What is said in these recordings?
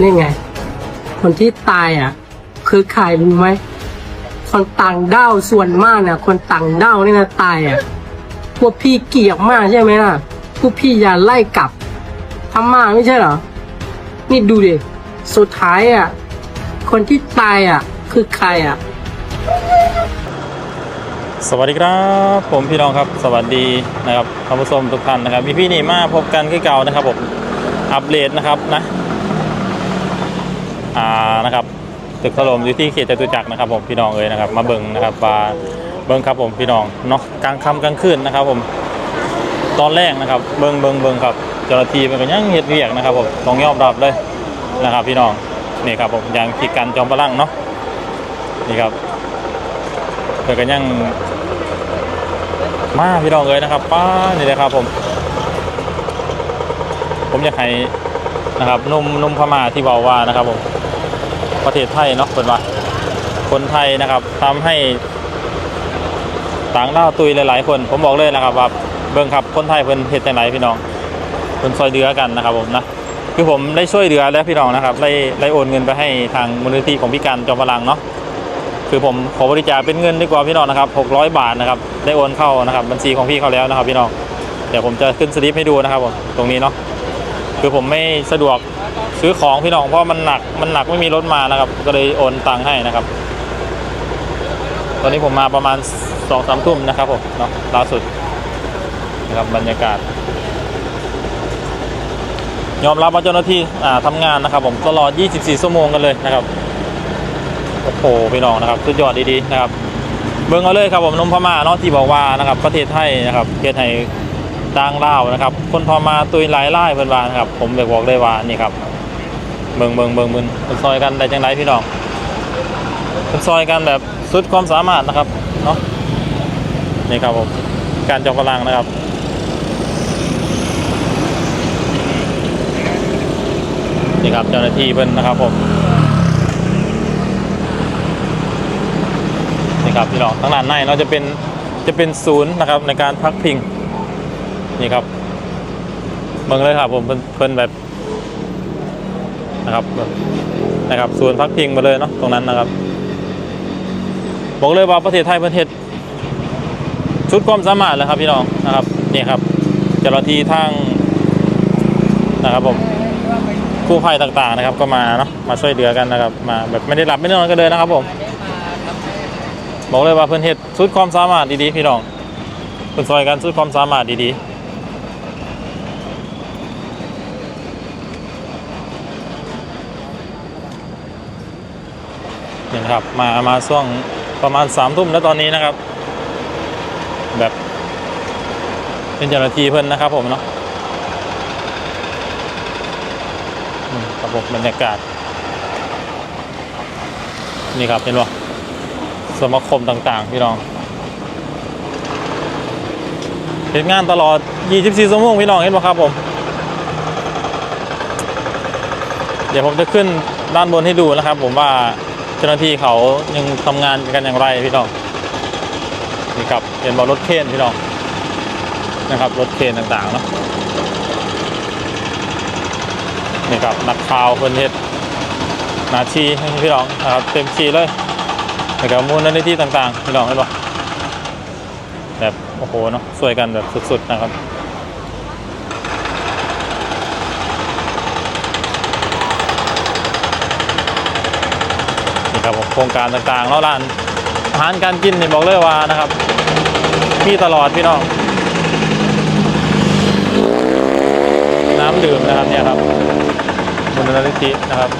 นี่ไง คนที่ตายอะ คือใครรู้ไหมคนต่างด้าวส่วนมากเนี่ยคนต่างด้าวนี่นะตายอะพวกพี่เกลียดมากใช่ไหมล่ะพวกพี่อย่าไล่กลับพม่าไม่ใช่เหรอนี่ดูดิสุดท้ายอะคนที่ตายอะ คือใครอะ สวัสดีครับ ผมพี่น้องครับ สวัสดีนะครับท่านผู้ชมทุกท่านนะครับพี่พี่นี่มาพบกันคือเก่านะครับผมอัปเดตนะครับนะ อ่านะครับตึกถล่มอยู่ที่เขตจตุจักรนะครับผมพี่น้องเลยนะครับ มาเบิ่งนะครับว่าเบิ่งครับผมพี่น้องเนาะกลางค่ำกลางคืนนะครับผมตอนแรกนะครับ เบิ่งเบิ่งเบิ่งครับเจ้าหน้าที่มันก็ยังเฮ็ดเวียกนะครับผมต้องยอมรับเลยนะครับ พี่น้องนี่ครับผมอย่างที่กันจอมพลังเนาะนี่ครับเพิ่นก็ยังมาพี่น้องเลยนะครับป้านี่เลยครับผม ผมอยากให้ นะครับหนุ่มหนุ่มพม่าที่บอกว่านะครับผมประเทศไทยเนาะเป็นว่าคนไทยนะครับทำให้ต่างด้าวตุยหลายๆ คน ผมบอกเลยนะครับว่าเบิ่งครับคนไทยเพิ่นเฮ็ดจังไดพี่น้องเพิ่นซอยเดือกันนะครับผมนะคือผมได้ช่วยเหลือแล้วพี่น้องนะครับได้ได้โอนเงินไปให้ทางมูลนิธิของพี่การจอมพลังเนาะคือผมขอบริจาคเป็นเงินดีกว่าพี่น้องนะครับ600 บาทนะครับได้โอนเข้านะครับบัญชีของพี่เขาแล้วนะครับพี่น้องเดี๋ยวผมจะขึ้นสลิปให้ดูนะครับผมตรงนี้เนาะ คือผมไม่สะดวกซื้อของพี่น้องเพราะมันหนักมันหนักไม่มีรถมานะครับ ก็เลยโอนตังค์ให้นะครับ ตอนนี้ผมมาประมาณ2องสามทุ่มนะครับผมเนาะล่าสุดนะครับบรรยากาศ ยอมรับว่าเจ้าหน้าที่อ่าทำงานนะครับผมตลอด 24 ชั่วโมงกันเลยนะครับโอ้โหพี่น้องนะครับสุดยอดดีๆนะครับเบิ่งเอาเลยครับผมนมพม่าเนาะที่บอกว่านะครับประเทศไทยนะครับเฮ็ดให้ ต่างดาวนะครับ คนพอมาตุยหลายไล่เพิ่นว่านะครับ ผมอยากบอกเลยว่านี่ครับเบิ่งเบิ่งเบิ่งเบิ่งเพิ่นซอยกันได้จังไดพี่น้องเพิ่นซอยกันแบบสุดความสามารถนะครับเนาะนี่ครับผมการจอมพลังนะครับนี่ครับเจ้าหน้าที่เพิ่นนะครับผมนี่ครับพี่น้องทางด้านในเราจะเป็นจะเป็นศูนย์นะครับในการพักพิง นี่ครับเมืองเลยครับผมเพิ่นเพิ่นแบบนะครับนะครับศูนพักพิงมาเลยเนาะตรงนั้นนะครับ บอกเลยว่าประเทศไทยประเทศชุดความสามารถเลยครับพี่น้องนะครับนี่ครับเจ้าหน้าที่ทางนะครับผมกู้ภัยต่างๆนะครับ ก็มาเนาะมาช่วยเหลือกันนะครับ มาแบบไม่ได้หลับไม่ได้นอนกันเลยนะครับผมบอกเลยว่าเพื่อนเฮ็ดสุดความสามารถดีๆพี่น้องเพื่อนซอยกันสุดความสามารถดีๆ นี่นะครับ มามาช่วงประมาณสามทุ่มแล้วตอนนี้นะครับ แบบเป็นเจ้าหน้าที่เพื่อนนะครับผมเนาะครับผมบรรยากาศ นี่ครับเห็นป่ะสมาคมต่างๆ พี่น้องเห็นงานตลอด 24ชั่วโมงพี่น้องเห็นไหมครับผม เดี๋ยวผมจะขึ้นด้านบนให้ดูนะครับผมว่า เจ้าหน้าที่เขายังทำงานกันอย่างไรพี่น้องนี่ครับเห็นบอกรถเคนพี่น้องนะครับรถเคนต่างๆเนาะนี่ครับนักข่าวเพิ่นเฮ็ดนาทีให้พี่น้องนะครับเต็มทีเลยแล้วก็มูลนิธิต่างๆพี่น้องเห็นปะแบบโอ้โหเนาะช่วยกันแบบสุดๆนะครับ ครับโครงการต่างๆแล้วร้านอาหารการกินนี่บอกเลยว่านะครับมีตลอดพี่น้องน้ำดื่มนะครับเนี่ยครับมูลนิธินะครับ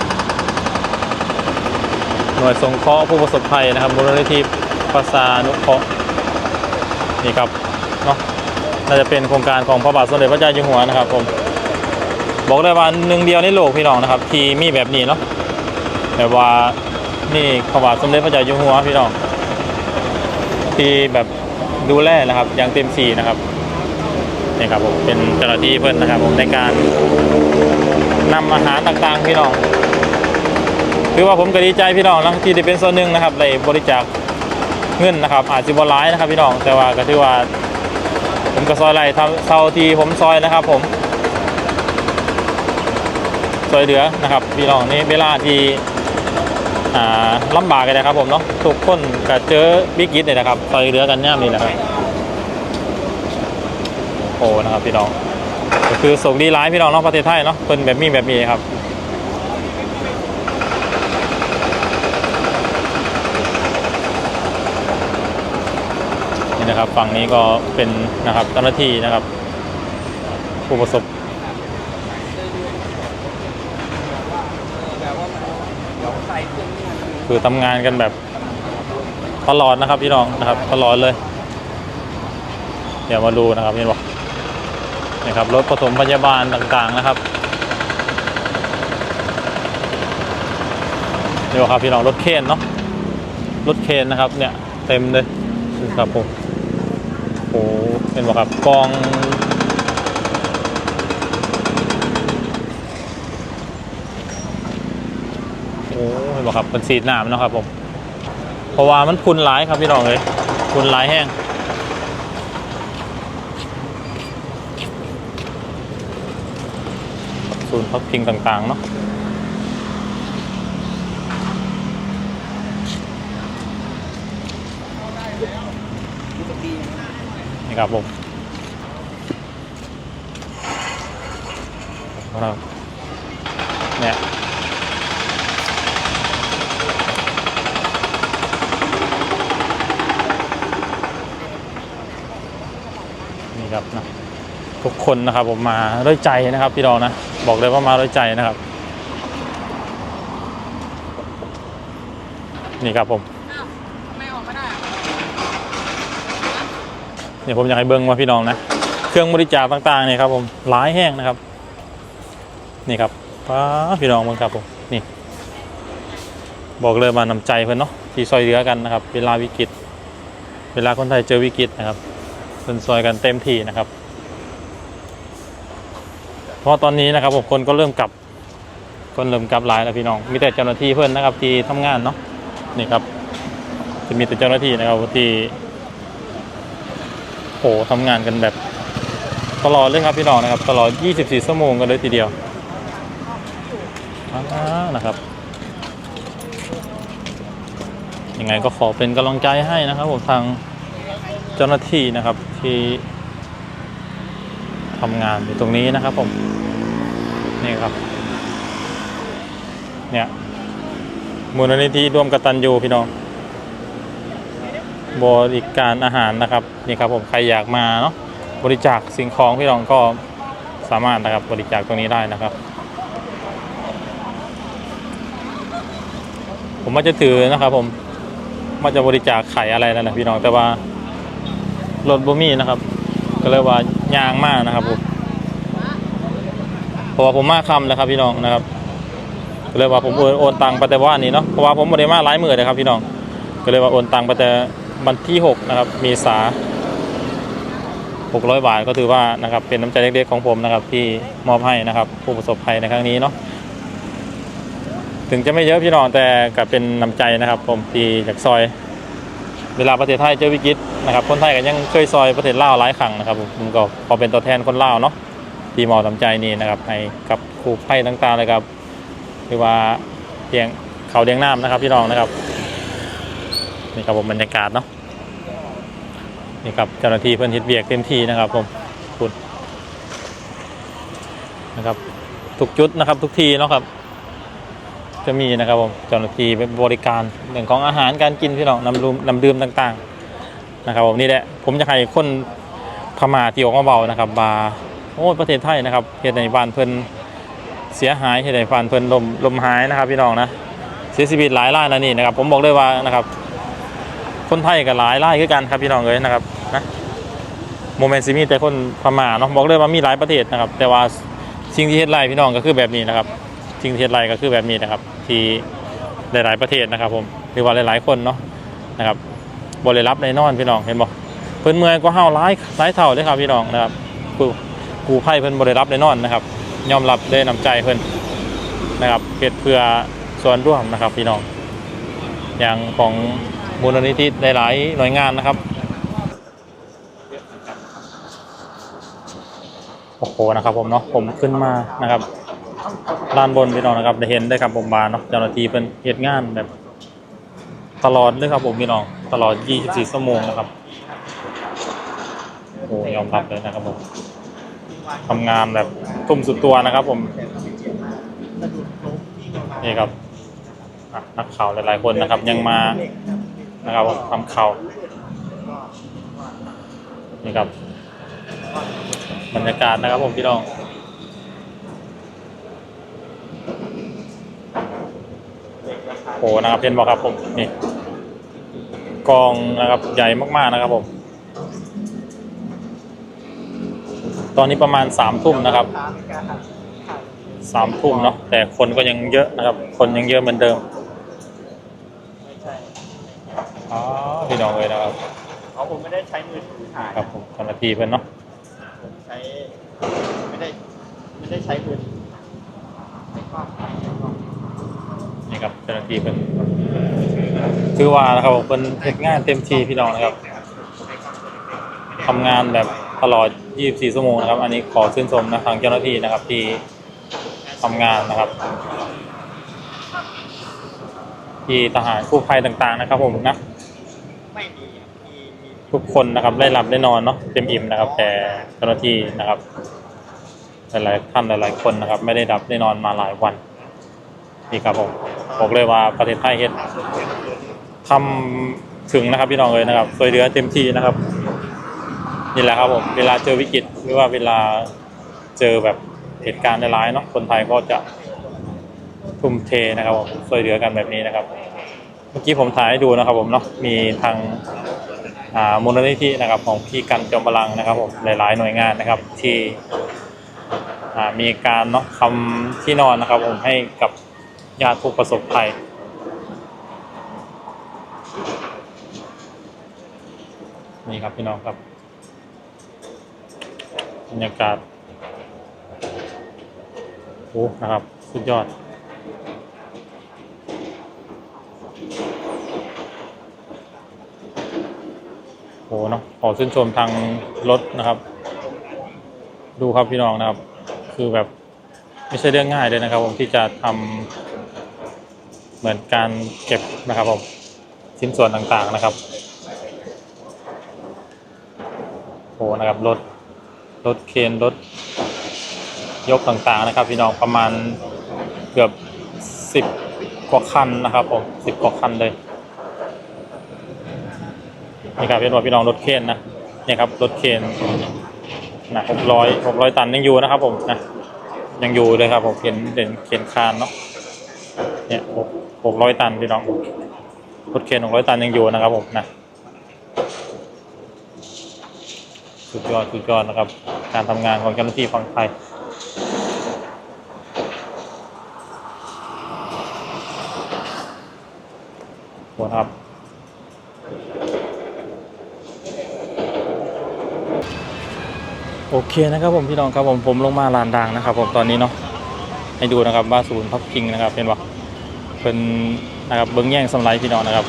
หน่วยสงเคราะห์ผู้ประสบภัยนะครับมูลนิธิประสานุเคราะห์นี่ครับเนาะน่าจะเป็นโครงการของพระบาทสมเด็จพระเจ้าอยู่หัวนะครับผมบอกเลยว่าหนึ่งเดียวในโลกพี่น้องนะครับ ที่มีแบบนี้เนาะแบบว่า นี่พระบาทสมเด็จพระเจ้าอยู่หัวพี่น้องที่แบบดูแลนะครับอย่างเต็มที่นะครับนี่ครับผมเป็นเจ้าหน้าที่เพื่อนนะครับผมในการนำอาหารต่างๆพี่น้องคือว่าผมก็ดีใจพี่น้องนะที่ได้เป็นส่วนหนึ่งนะครับได้บริจาคเงินนะครับ อาจจะบอร้ายนะครับพี่น้องแต่ว่าก็ถือว่า ผมก็ซอยไรทำเท่าที่ผมซอยนะครับ ผมช่วยเหลือนะครับ พี่น้องนี่เวลาที่ อ่าลำบากกันนะครับผมเนาะทุกคนก็เจอวิกฤตเนี่ยนะครับช่วยเหลือกันย่ามนี่นะครับโอ้นะครับพี่น้องก็คือส่งดีร้ายพี่น้องเนาะประเทศไทยเนาะเป็นแบบมีแบบนี้ครับนี่นะครับฝั่งนี้ก็เป็นนะครับเจ้าหน้าที่นะครับผู้ประสบ คือทำงานกันแบบตลอดนะครับพี่น้องนะครับตลอดเลย เดี๋ยวมาดูนะครับนี่บอกนี่ครับรถปฐมพยาบาลต่างๆนะครับนี่บอกครับพี่น้องรถเคนเนาะรถเคนนะครับเนี่ยเต็มเลยครับผมโอ้โหเป็นบอกครับกอง ห็นบอกครับเป็นสีดน้ำนะครับผมเพราะว่ามันพุนหลายครับพี่น้องเลยพุนหลายแห้งศูนย์พักพิงต่างๆเนาะนี่ครับผมครับเนี่ย นี่ครับนะทุก คนนะครับ ผมมาด้วยใจนะครับ พี่น้องนะบอกเลยว่ามาด้วยใจนะครับ นี่ครับผมเดี๋ยวผมอยากให้เบิ้งว่าพี่น้องนะเครื่องบริจาคต่างๆเนี่ยครับ ผมหลายแห้งนะครับ นี่ครับป้าพี่น้องมึงครับผมนี่บอกเลยมานำใจเพื่อนเนาะที่ซอยเหลือกันนะครับ เวลาวิกฤต เวลาคนไทยเจอวิกฤตนะครับเป็นซอยกันเต็มที่นะครับ เพราะตอนนี้นะครับผมคนก็เริ่มกลับ คนเริ่มกลับหลายแล้วพี่น้อง มีแต่เจ้าหน้าที่เพื่อนนะครับที่ทำงานเนาะนี่ครับ จะมีแต่เจ้าหน้าที่นะครับที่โหทำงานกันแบบ ตลอดเลยครับพี่น้องนะครับ ตลอด 24 ชั่วโมงกันเลยทีเดียวนะครับยังไงก็ขอเป็นกำลังใจให้นะครับผมทางเจ้าหน้าที่นะครับที่ ทำงานอยู่ตรงนี้นะครับผม นี่ครับ เนี่ยมูลนิธิร่วมกตัญญูพี่น้องบริการอาหารนะครับนี่ครับผมใครอยากมาเนาะบริจาคสิ่งของพี่น้องก็สามารถนะครับบริจาคตรงนี้ได้นะครับ ผมว่าจะถือนะครับผมว่าจะบริจาคไข่อะไรนั่นแหละพี่น้องแต่ว่ารถบ่มีนะครับ ก็เลยว่ายางมากนะครับผมเพราะว่าผมมาคำแล้วครับพี่น้องนะครับก็เลยว่าผมโอนโอนตังไปแต่ว่านี่เนาะเพราะว่าผมบ่ได้มาหลายมือเลยครับพี่น้อง ก็เลยว่าโอนตังไปแต่วันที่หกนะครับ มีสาหกร้อยบาทก็ถือว่านะครับเป็นน้ำใจเล็กๆของผมนะครับ ที่มอบให้นะครับ ผู้ประสบภัยในครั้งนี้เนาะถึงจะไม่เยอะพี่น้องแต่ก็เป็นน้ำใจนะครับ ผมที่จากซอย เวลาประเทศไทยเจอวิกฤตนะครับคนไทยก็ยังเคยซอยประเทศลาวหลายครั้งนะครับผมก็ขอเป็นตัวแทนคนลาวเนาะทีมอบน้ำใจนี้นะครับให้กับครูภัยต่างๆเลยครับหรือว่าเลี้ยงเขาเลี้ยงน้ำนะครับพี่น้องนะครับนี่ครับผมบรรยากาศเนาะนี่ครับเจ้าหน้าที่เพื่อนฮิตเบียกเต็มที่นะครับผมคุณนะครับทุกจุดนะครับทุกทีเนาะครับ จะมีนะครับผมเจ้าหน้าที่บริการเรื่องของอาหารการกินพี่น้องน้ำดื่มน้ำดื่มต่างๆนะครับผมนี่แหละผมจะให้คนพม่าที่ออกมาเบานะครับบาโอ้ประเทศไทยนะครับเหตุในบ้านเพิ่นเสียหายเหตุในบ้านเพิ่นลมลมหายนะครับ พี่น้องนะเสียชีวิตหลายรายนะนี่นะครับ ผมบอกเลยว่านะครับ คนไทยก็หลายรายคือกันครับพี่น้องเลยนะครับนะโมเมนต์ซิมีแต่คนพม่าเนาะบอกเลยว่ามีหลายประเทศนะครับ แต่ว่าสิ่งที่เฮ็ดไรพี่น้องก็คือแบบนี้นะครับ จริงเทศไรก็คือแบบนี้นะครับ ที่หลาย ๆประเทศนะครับ ผมหรือว่าหลาย ๆ คนเนาะนะครับบริรับในนอนพี่น้องเห็นบ่เพิ่นเมื่อยก็เฮาร้ายร้ายเท่าเลยครับพี่น้องนะครับกูกูไพ่เพิ่นบริรับในนอนนะครับยอมรับได้นำใจเพิ่นนะครับเพื่อเพื่อส่วนร่วมนะครับพี่น้อง อย่างของมูลนิธิหลายๆหน่วยงานนะครับโอ้โหนะครับผมเนาะผมขึ้นมานะครับ ด้านบนพี่น้องนะครับได้เห็นได้ครับผมบาเนาะเจ้าหน้าที่เป็นเหตุงานแบบ ตลอดเลยครับผมพี่น้องตลอด 24 ชั่วโมงนะครับโอ้ยอมรับเลยนะครับผมทำงานแบบทุ่มสุดตัวนะครับ ผมนี่ครับนักข่าวหลายๆคนนะครับ ยังมานะครับผมทำข่าวนี่ครับบรรยากาศนะครับผมพี่น้อง โอ้นะครับเห็นบอกครับผมนี่กองนะครับใหญ่มากๆนะครับผม ตอนนี้ประมาณสามทุ่มนะครับสามทุ่มเนาะแต่คนก็ยังเยอะนะครับ คนยังเยอะเหมือนเดิมอ๋อพี่น้องเลยนะครับเขาผมไม่ได้ใช้มือถือถ่ายครับผมเจ้าหน้าที่เพื่อนเนาะผมใช้ไม่ได้ไม่ได้ใช้มือถือใช้กล้องใช้กล้อง นี่ครับเจ้าหน้าที่เพื่อนคือว่านะครับผมเป็นเหตุงานเต็มที่พี่น้องนะครับทำงานแบบตลอด 24 ชั่วโมงนะครับ อันนี้ขอชื่นชมนะทางเจ้าหน้าที่นะครับที่ทำงานนะครับ ที่ทหารกู้ภัยต่างๆนะครับ ผมนะทุกคนนะครับได้หลับได้นอนเนาะเต็มอิ่มนะครับ แต่เจ้าหน้าที่นะครับหลายๆท่านหลายๆคนนะครับ ไม่ได้หลับได้นอนมาหลายวัน นี่ครับผมบอกเลยว่าประเทศไทยเฮ็ดทำถึงนะครับพี่น้องเลยนะครับช่วยเหลือเต็มที่นะครับนี่แหละครับผมเวลาเจอวิกฤตหรือว่าเวลาเจอแบบเหตุการณ์ร้ายเนาะคนไทยก็จะทุ่มเทนะครับผมช่วยเหลือกันแบบนี้นะครับ เมื่อกี้ผมถ่ายให้ดูนะครับผมเนาะมีทางอ่ามูลนิธินะครับของพี่กันจอมพลังนะครับผมหลาย ๆ หน่วยงานนะครับ ที่อ่ามีการเนาะทำที่นอนนะครับผมให้กับ ญาติผู้ประสบภัย นี่ครับพี่น้องครับบรรยากาศโอ้นะครับ สุดยอดโหเนาะขอชื่นชมทางรถนะครับ ดูครับพี่น้องนะครับ คือแบบไม่ใช่เรื่องง่ายเลยนะครับ ผมที่จะทำ เหมือนการเก็บนะครับผมชิ้นส่วนต่างๆนะครับโหนะครับรถรถเคนรถยกต่างๆนะครับ พี่น้องประมาณเกือบสิบกว่าคันนะครับผมสิบกว่าคันเลยนี่ครับเป็นว่าพี่น้องรถเคนนะเนี่ยครับรถเคนนะหกร้อยหกร้อยตันยังอยู่นะครับผมนะยังอยู่เลยครับผมเห็นเด่นเคนคานเนาะเนี่ยหก หกร้อยตันพี่น้องรถเคนหกร้อยตันยังอยู่นะครับผมนะสุดยอดสุดยอดนะครับ การทำงานของเจ้าหน้าที่ฝั่งไทยโหครับโอเคนะครับผมพี่น้องครับผมผมลงมาลานดังนะครับ ผมตอนนี้เนาะให้ดูนะครับว่าศูนย์พักพิงนะครับเป็นว่า เป็นนะครับเบิ้งแย่งสำไรพี่น้องนะครับ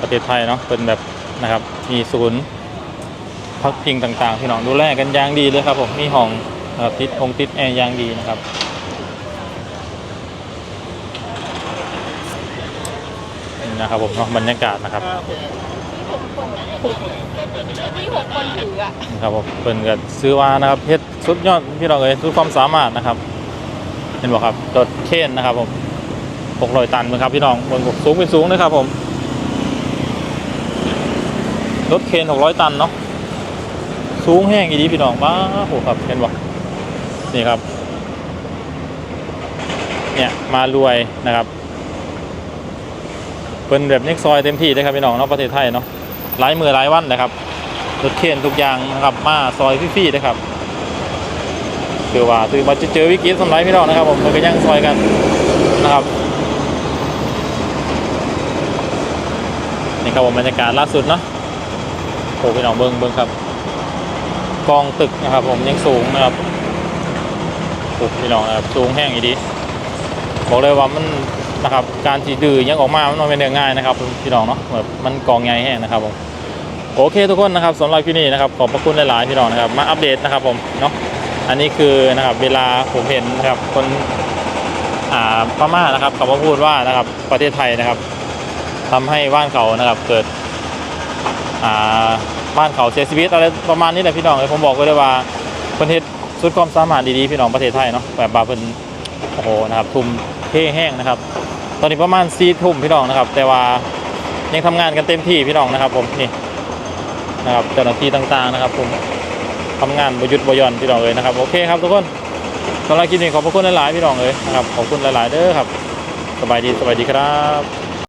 ประเทศไทยเนาะเป็นแบบนะครับมีศูนย์พักพิงต่างๆ พี่น้องดูแลกันอย่างดีเลยครับผมมีห้องนะครับติดองติดแอร์อย่างดีนะครับนี่นะครับผมเนาะบรรยากาศนะครับที่หกคนถืออะนะครับผมเพิ่นก็ซื้อว่านะครับเฮ็ดสุดยอดพี่น้องเอ้ยสุดความสามารถนะครับ เห็นบ่ครับรถเคนนะครับผม 600 ตันนะครับพี่น้องบนบสูงเป็นสูงนะครับผม รถเคน600 ตันเนาะ สูงแห้งอีดีพี่น้องว้าโหครับเห็นบ่นี่ครับ เนี่ยมารวยนะครับ เป็นแบบนิกซอยเต็มที่เลยครับพี่น้องเนาะประเทศไทยเนาะหลายมือหลายวันนะครับ รถเข็นทุกอย่างนะครับมาซอยฟรีๆนะครับคือว่าถือมาจะเจอวิกฤตสมัยพี่น้องนะครับ ผมมันก็ยังซอยกันนะครับ นี่ครับผมบรรยากาศล่าสุดเนาะโอ้พี่น้องเบิ้งเบิ้งครับ กองตึกนะครับ ผมยังสูงนะครับโอ้พี่น้องนะครับสูงแห้งอีดีบอกเลยว่ามันนะครับการจีดื้อยังออกมามันไม่เนเรื่องง่ายนะครับพี่น้องเนาะแบบมันกองใหญ่แห้งนะครับผมโอเคทุกคนนะครับสำหรับที่นี่นะครับขอบพระคุณหลายๆพี่น้องนะครับ มาอัปเดตนะครับผมเนาะอันนี้คือนะครับเวลาผมเห็นนะครับคนอ่าพม่านะครับเขาพูดว่านะครับประเทศไทยนะครับ ทำให้บ้านเขานะครับเกิดอ่าบ้านเขาเสียชีวิตอะไรประมาณนี้แหละพี่น้องเลยผมบอกก็เลยว่าประเทศสุดความสามารถดีๆพี่น้องประเทศไทยเนาะแบบบาเป็นโอ้โหนะครับทุ่มเทแห้งนะครับ ตอนนี้ประมาณซีทุ่มพี่น้องนะครับ แต่ว่ายังทำงานกันเต็มที่พี่น้องนะครับ ผมนี่นะครับเจ้าหน้าที่ต่างๆนะครับ ผมทำงานบยุดบยอนพี่น้องเลยนะครับโอเคครับทุกคนสำหรับคลิปนี้ขอบพระคุณหลายๆพี่น้องเลยนะครับขอบคุณหลายๆเด้อครับ สบายดีสบายดีครับ